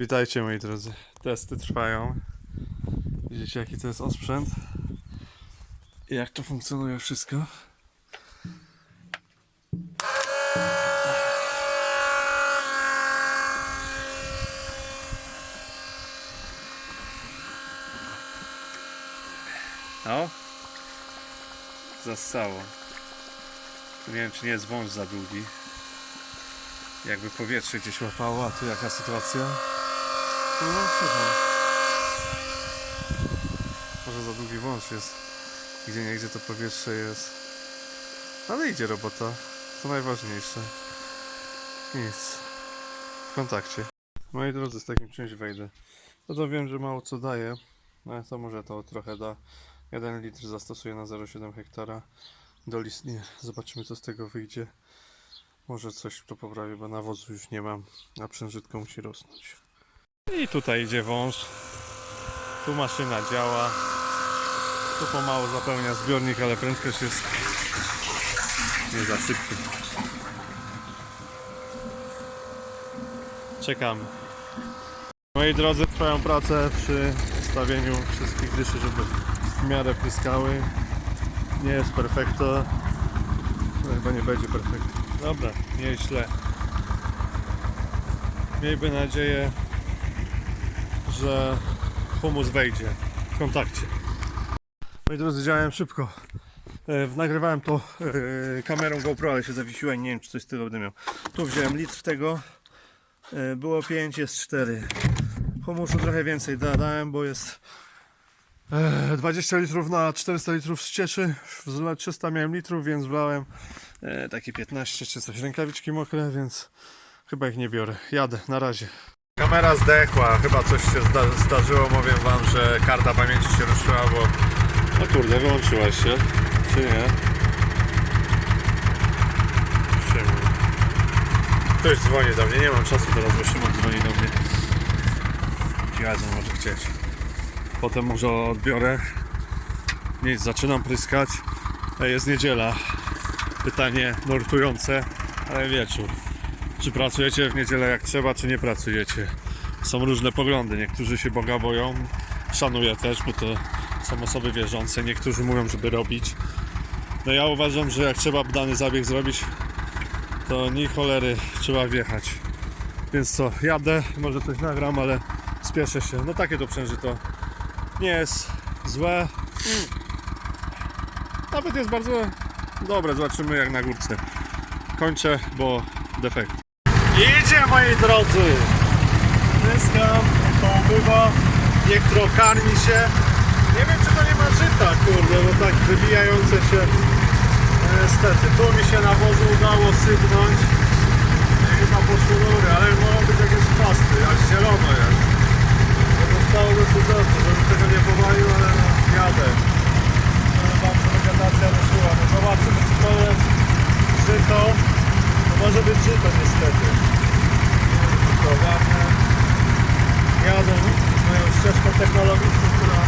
Witajcie moi drodzy. Testy trwają. Widzicie jaki to jest osprzęt. I jak to funkcjonuje wszystko. No. Zastało. Tu nie wiem czy nie jest wąż za długi. Jakby powietrze gdzieś łapało, a tu jaka sytuacja? No, słuchaj. Może za długi wąż jest. Gdzie nie gdzie to powietrze jest. Ale idzie robota. To najważniejsze. Nic. W kontakcie. Moi drodzy, z takim czymś wejdę. No to wiem, że mało co daje. No to może to trochę da. 1 litr zastosuję na 0,7 hektara. Do listnie. Zobaczymy co z tego wyjdzie. Może coś to poprawi, bo nawozu już nie mam, a przężytko musi rosnąć. I tutaj idzie wąż. Tu maszyna działa. Tu pomału zapełnia zbiornik, ale prędkość jest nie za szybka. Czekamy. Moi drodzy, trwają prace przy stawieniu wszystkich dyszy, żeby w miarę pryskały. Nie jest perfekto. No, Chyba nie będzie perfekto. Dobra, nieźle. Miejmy nadzieję, że humus wejdzie w kontakcie. Moi drodzy, działałem szybko. E, Nagrywałem to e, kamerą GoPro, ale się zawiesiłem, nie wiem czy coś z tego będę miał. Tu wziąłem litr tego, e, było 5, jest 4. Humusu trochę więcej dodałem, bo jest e, 20 litrów na 400 litrów z cieczy. W 300 miałem litrów, więc wlałem takie 15 czy coś. Rękawiczki mokre, więc chyba ich nie biorę. Jadę, na razie. Kamera zdechła, chyba coś się zda zdarzyło. Mówię wam, że karta pamięci się ruszyła, bo. No kurde, wyłączyła się. Czy nie? Szymon. Ktoś dzwoni do mnie, nie mam czasu teraz, bo Szymon dzwoni do mnie. Jadzą może chcieć. Potem może odbiorę. Nic, zaczynam pryskać. Jest niedziela. Pytanie nurtujące, ale wieczór. Czy pracujecie w niedzielę jak trzeba, czy nie pracujecie? Są różne poglądy. Niektórzy się Boga boją. Szanuję też, bo to są osoby wierzące. Niektórzy mówią, żeby robić. No ja uważam, że jak trzeba dany zabieg zrobić, to ni cholery trzeba wjechać. Więc co, jadę, może coś nagram, ale spieszę się. No takie to przężyto. Nie jest złe. Nawet jest bardzo dobre. Zobaczymy jak na górce. Kończę, bo defekt. Idzie moi drodzy! Pryskam, to ubywa, niech trochę karmi się. Nie wiem czy to nie ma żyta, kurde, bo tak wybijające się. Niestety, tu mi się nawozu udało sypnąć. I Chyba poszło rury, ale mogą być jakieś pasty, aż zielono jest. No zostało dosyć dobrze, żebym tego nie powalił, ale no, jadę. No zobaczymy, czy to jest żyto. To może być żyto niestety. To ładne. Jadę moją ścieżką technologiczną, która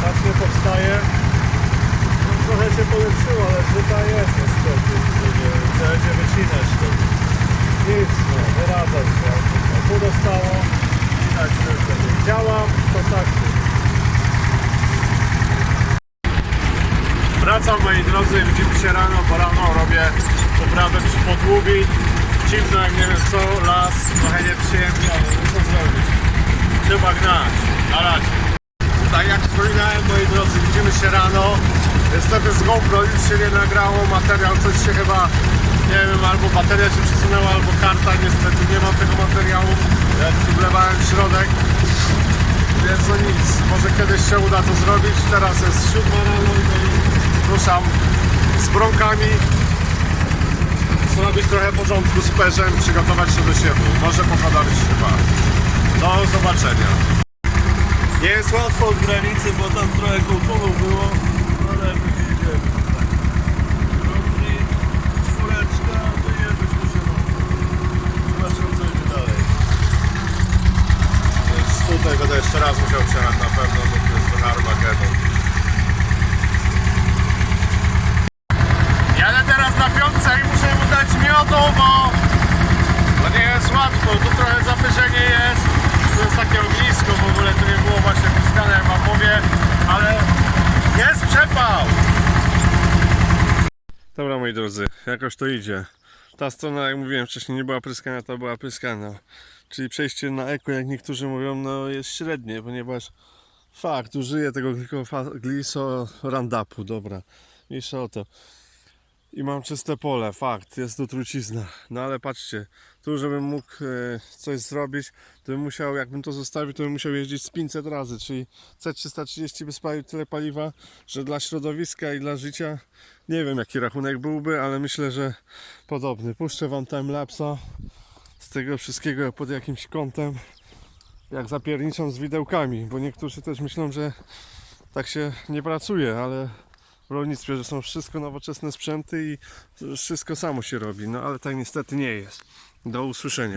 właśnie powstaje. No, trochę się polepszyło, ale żyta jest niestety. Będzie, będzie wycinać to. Nic, no, wyradzać się. No, tu dostało. Widać, że już będzie. Działam w kontakcie. Wracam moi drodzy, widzimy się rano, bo rano robię uprawę przy podługi. Dziwno jak nie wiem co, las, trochę nieprzyjemnie, ale co zrobić. Trzeba gnać, na razie. Tak jak wspominałem moi drodzy, widzimy się rano. Niestety z GoPro już się nie nagrało, materiał coś się chyba, nie wiem, albo bateria się przesunęła, albo karta, niestety nie mam tego materiału. Ja wlewałem w środek. Więc no nic, może kiedyś się uda to zrobić. Teraz jest siódma rano no i ruszam z brąkami. Zrobić trochę porządku z perzem, przygotować się do siewu. Może się chyba. Do zobaczenia. Nie jest łatwo od granicy, bo tam trochę kołtunów było, ale widzicie. Brąki, czwóreczka, wyjeżdżać musimy. Zobaczymy co będzie dalej. Więc tutaj będę jeszcze raz musiał przejechać na pewno, bo to jest trochę Armagedon. Jadę teraz na piątce i muszę mu dać miodu, bo to nie jest łatwo. Tu trochę zapyszenie jest. Tu jest takie ognisko w ogóle, tu nie było właśnie puskane jak mam mówię, ale jest przepał. Dobra moi drodzy, jakoś to idzie. Ta strona, jak mówiłem wcześniej, nie była pryskana, ta była pryskana. Czyli przejście na eko, jak niektórzy mówią, no jest średnie, ponieważ fakt, użyję tego glifosantu, dobra, mniejsza o to. I mam czyste pole, fakt, jest to trucizna. No ale patrzcie, tu żebym mógł e, coś zrobić, to bym musiał, jakbym to zostawił, to bym musiał jeździć z 500 razy, czyli C330 by spalił tyle paliwa, że dla środowiska i dla życia, nie wiem jaki rachunek byłby, ale myślę, że podobny. Puszczę wam timelapsa z tego wszystkiego pod jakimś kątem, jak zapierniczą z widełkami, bo niektórzy też myślą, że tak się nie pracuje, ale w rolnictwie, że są wszystko nowoczesne sprzęty i wszystko samo się robi, no ale tak niestety nie jest. Do usłyszenia.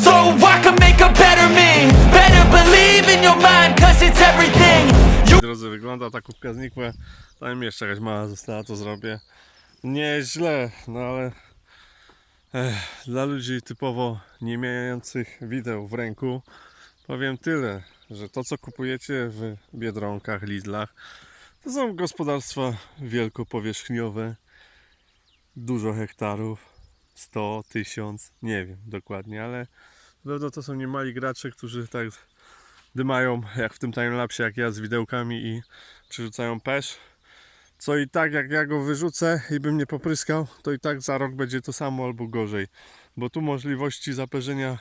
wygląda ta kubka znikła. Tam jeszcze jakaś mała została, to zrobię. Nieźle, no ale ech, dla ludzi typowo nie mających wideł w ręku powiem tyle, że to co kupujecie w Biedronkach, Lidlach to są gospodarstwa wielkopowierzchniowe, dużo hektarów, 100, 1000, nie wiem dokładnie, ale pewno to są niemali gracze, którzy tak dymają jak w tym timelapsie jak ja z widełkami i przerzucają pesz. Co i tak jak ja go wyrzucę i bym nie popryskał to i tak za rok będzie to samo albo gorzej. Bo tu możliwości zaperzenia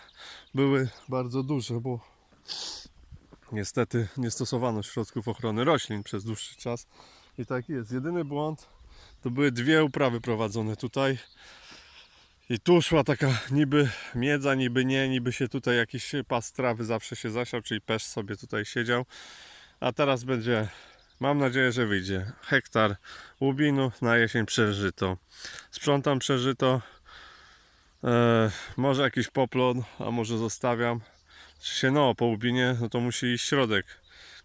były bardzo duże bo niestety nie stosowano środków ochrony roślin przez dłuższy czas. I tak jest. Jedyny błąd to były dwie uprawy prowadzone tutaj i tu szła taka niby miedza, niby nie, niby się tutaj jakiś pas trawy zawsze się zasiał, czyli pesz sobie tutaj siedział. A teraz będzie, mam nadzieję, że wyjdzie hektar łubinu na jesień przeżyto. Sprzątam przeżyto. E, może jakiś poplon, a może zostawiam. Czy się no, po łubinie, no to musi iść środek,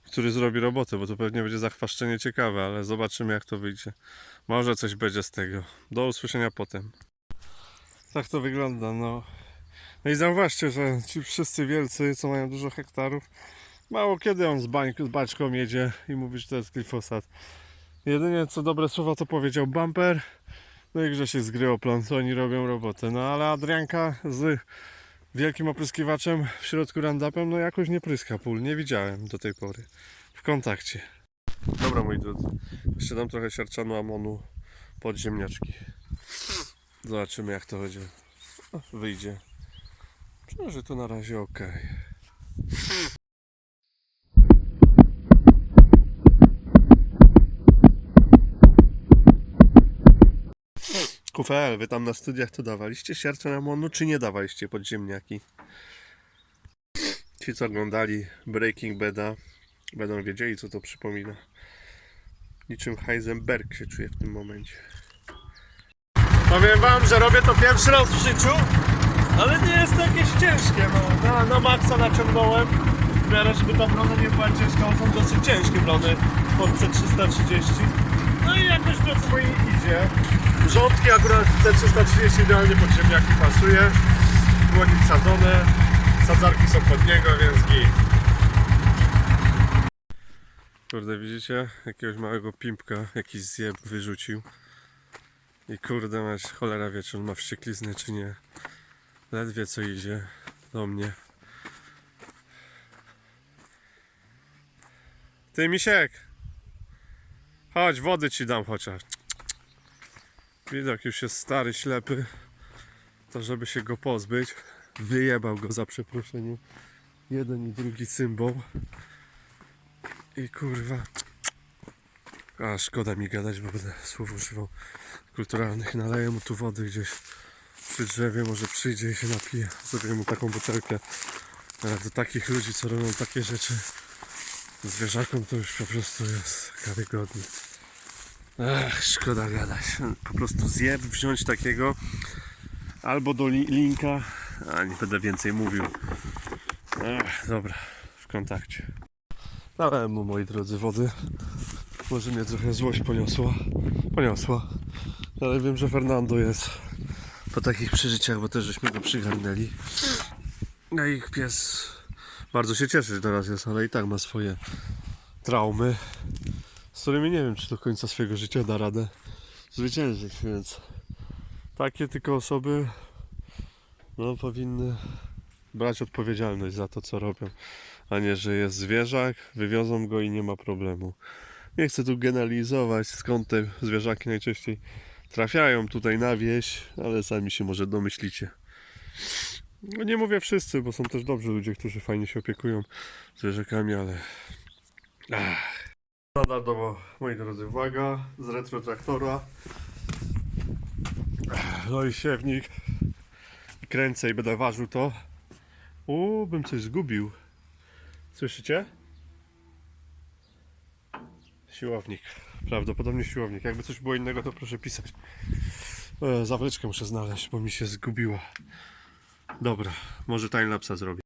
który zrobi robotę, bo to pewnie będzie zachwaszczenie ciekawe, ale zobaczymy jak to wyjdzie. Może coś będzie z tego. Do usłyszenia potem. Tak to wygląda, no. No i zauważcie, że ci wszyscy wielcy, co mają dużo hektarów, mało kiedy on z, bań, z baczką jedzie i mówi, że to jest glifosat. Jedynie co dobre słowa to powiedział bumper, no i Grzesiek z Gryoplon, co oni robią robotę. No ale Adrianka z wielkim opryskiwaczem w środku randapem, no jakoś nie pryska pól, nie widziałem do tej pory w kontakcie. Dobra moi drodzy, jeszcze dam trochę siarczanu amonu pod ziemniaczki. Zobaczymy jak to będzie. Wyjdzie. Myślę, że to na razie ok. Kufel, wy tam na studiach to dawaliście siarczan amonu, czy nie dawaliście pod ziemniaki? Ci co oglądali Breaking Bada będą wiedzieli co to przypomina. Niczym Heisenberg się czuje w tym momencie. Powiem wam, że robię to pierwszy raz w życiu, ale nie jest to jakieś ciężkie. No. Na, na maksa naciągnąłem, w miarę żeby ta blona nie była ciężka, bo są dosyć ciężkie blony pod C330. No i jakoś to co moim idzie. Rządki akurat C330 idealnie pod ziemniaki pasuje. Błonik sadzone, sadzarki są pod niego, więc git. Kurde, widzicie? Jakiegoś małego pimpka jakiś zjeb wyrzucił. I kurde mać, cholera wie, czy on ma wścieklizny, czy nie. Ledwie co idzie do mnie. Ty misiek! Chodź, wody ci dam chociaż. Widok już jest stary, ślepy. To żeby się go pozbyć, wyjebał go za przeproszeniem. Jeden i drugi symbol. I kurwa. A szkoda mi gadać, bo będę słów używał kulturalnych. Naleję mu tu wody gdzieś przy drzewie, może przyjdzie i się napije. Zrobię mu taką butelkę. Do takich ludzi, co robią takie rzeczy, zwierzakom to już po prostu jest karygodny. Ech, szkoda gadać. Po prostu zjeb wziąć takiego albo do li- linka, a nie będę więcej mówił. Ech, dobra, w kontakcie. Dałem mu, moi drodzy, wody. Może mnie trochę złość poniosła. Poniosła. Ale wiem, że Fernando jest po takich przeżyciach, bo też żeśmy go przygarnęli. No i pies bardzo się cieszy, że teraz jest, ale i tak ma swoje traumy, z którymi nie wiem, czy do końca swojego życia da radę zwyciężyć, więc takie tylko osoby no, powinny brać odpowiedzialność za to, co robią, a nie, że jest zwierzak, wywiozą go i nie ma problemu. Nie chcę tu generalizować, skąd te zwierzaki najczęściej trafiają tutaj na wieś, ale sami się może domyślicie. No nie mówię wszyscy, bo są też dobrzy ludzie, którzy fajnie się opiekują zwierzakami, ale... Ach. Standardowo, moi drodzy, uwaga, z retro traktora. No i siewnik. Kręcę i będę ważył to. U, bym coś zgubił. Słyszycie? Siłownik. Prawdopodobnie siłownik. Jakby coś było innego, to proszę pisać. E, zawleczkę muszę znaleźć, bo mi się zgubiła. Dobra, może timelapsa zrobię.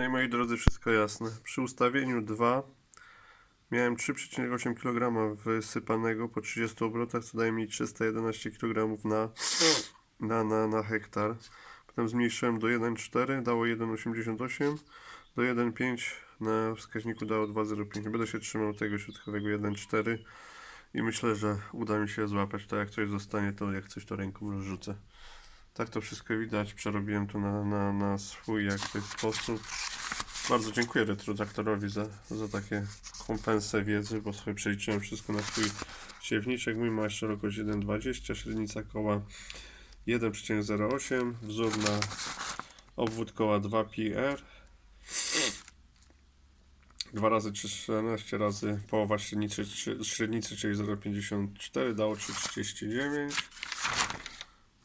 No i moi drodzy, wszystko jasne. Przy ustawieniu 2 miałem 3,8 kg wysypanego po 30 obrotach, co daje mi 311 kg na, na, na, na hektar. Potem zmniejszyłem do 1,4, dało 1,88, do 1,5 na wskaźniku dało 2,05. Będę się trzymał tego środkowego 1,4 i myślę, że uda mi się złapać to. Jak coś zostanie, to jak coś to ręką rozrzucę. Tak to wszystko widać. Przerobiłem to na, na, na swój jakby sposób. Bardzo dziękuję retrodaktorowi za, za takie kompensę wiedzy, bo sobie przeliczyłem wszystko na swój siewniczek. Mój ma szerokość 1,20, średnica koła 1,08, wzór na obwód koła 2 PR. 2 razy 14 razy połowa średnicy, średnicy czyli 0,54 dało 3,39.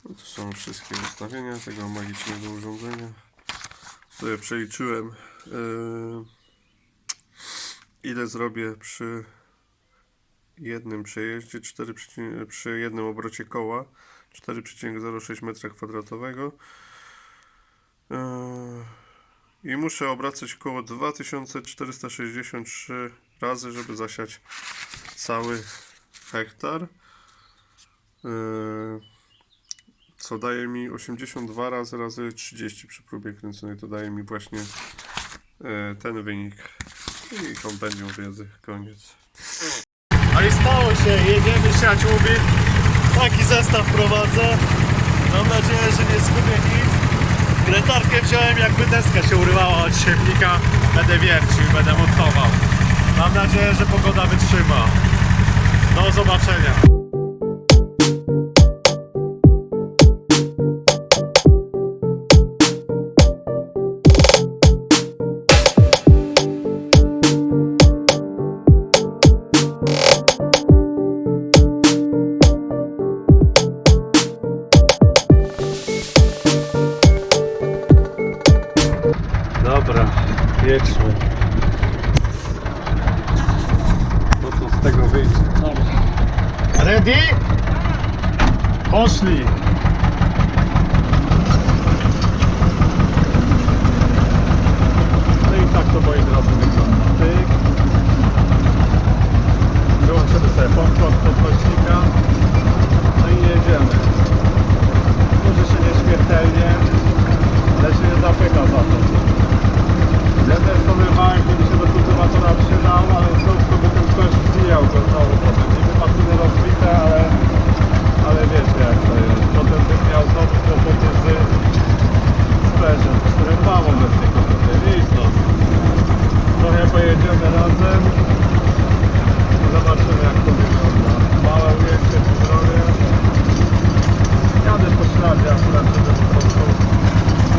No to są wszystkie ustawienia tego magicznego urządzenia. Sobie przeliczyłem yy, ile zrobię przy jednym przejeździe 4, przeciw- przy jednym obrocie koła 4,06 m2 yy, i muszę obracać koło 2463 razy, żeby zasiać cały hektar. Yy, co daje mi 82 razy razy 30 przy próbie kręconej. To daje mi właśnie e, ten wynik. I kompendium wiedzy. Koniec. No i stało się. Jedziemy siać łubik. Taki zestaw prowadzę. Mam nadzieję, że nie zgubię nic. Kretarkę wziąłem jakby deska się urywała od siewnika. Będę wiercił, będę montował. Mam nadzieję, że pogoda wytrzyma. Do zobaczenia.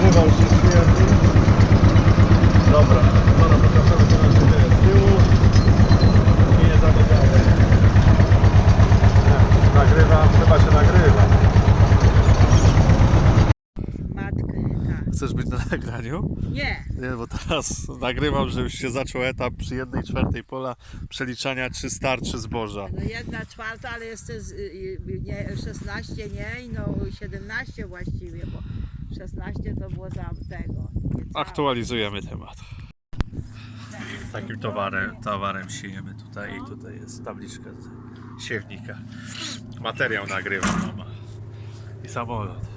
Rywal się śmierdzi. Dobra, pana pokażemy co nam się dzieje z tyłu. I nie zamykamy. Tak, nagrywa, chyba się nagrywa. Chcesz być na nagraniu? Nie, Nie, bo teraz nagrywam, że już się zaczął etap przy jednej czwartej pola przeliczania czy starczy zboża. no jedna czwarta, ale jest też, y, y, nie, 16, nie, i no 17 właściwie, bo 16 to było za tego. Aktualizujemy temat. Takim towarem, towarem siejemy tutaj i tutaj jest tabliczka z siewnika. Materiał nagrywa mama. I samolot.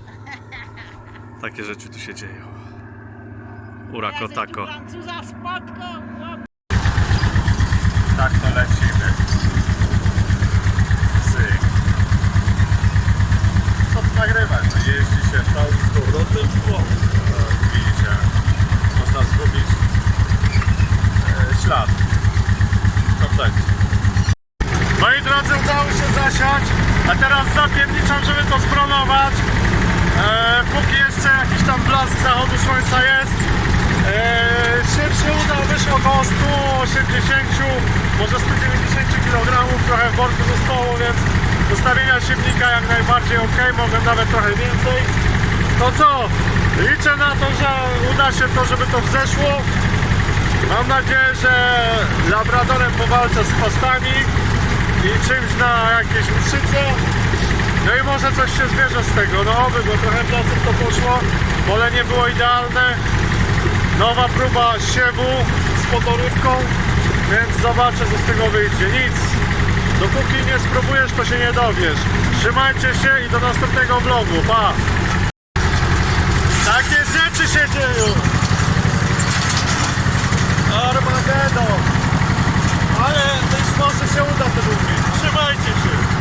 Takie rzeczy tu się dzieją. Urako tako. Tak to lecimy. Syk. Co tu nagrywać? No jeździ się pełnym powrotem w bok. No, Widzicie, można zgubić e, ślad. Kompletnie. Moi drodzy, udało się zasiać, a teraz zapierniczam, żeby to spronować. E, póki jeszcze jakiś tam blask zachodu słońca jest. E, szyb się udał, wyszło około 180, może 190 kg, trochę w worku zostało, więc ustawienia siewnika jak najbardziej ok, mogę nawet trochę więcej. To co? Liczę na to, że uda się to, żeby to wzeszło. Mam nadzieję, że labradorem po walce z chwostami i czymś na jakieś łuczyce. No i może coś się zbierze z tego, no oby, bo trochę placów to poszło, pole nie było idealne. Nowa próba siewu z podorywką, więc zobaczę co z tego wyjdzie. Nic, dopóki nie spróbujesz to się nie dowiesz. Trzymajcie się i do następnego vlogu, pa! Takie rzeczy się dzieją! Armagedon! Ale być może się uda to lubić.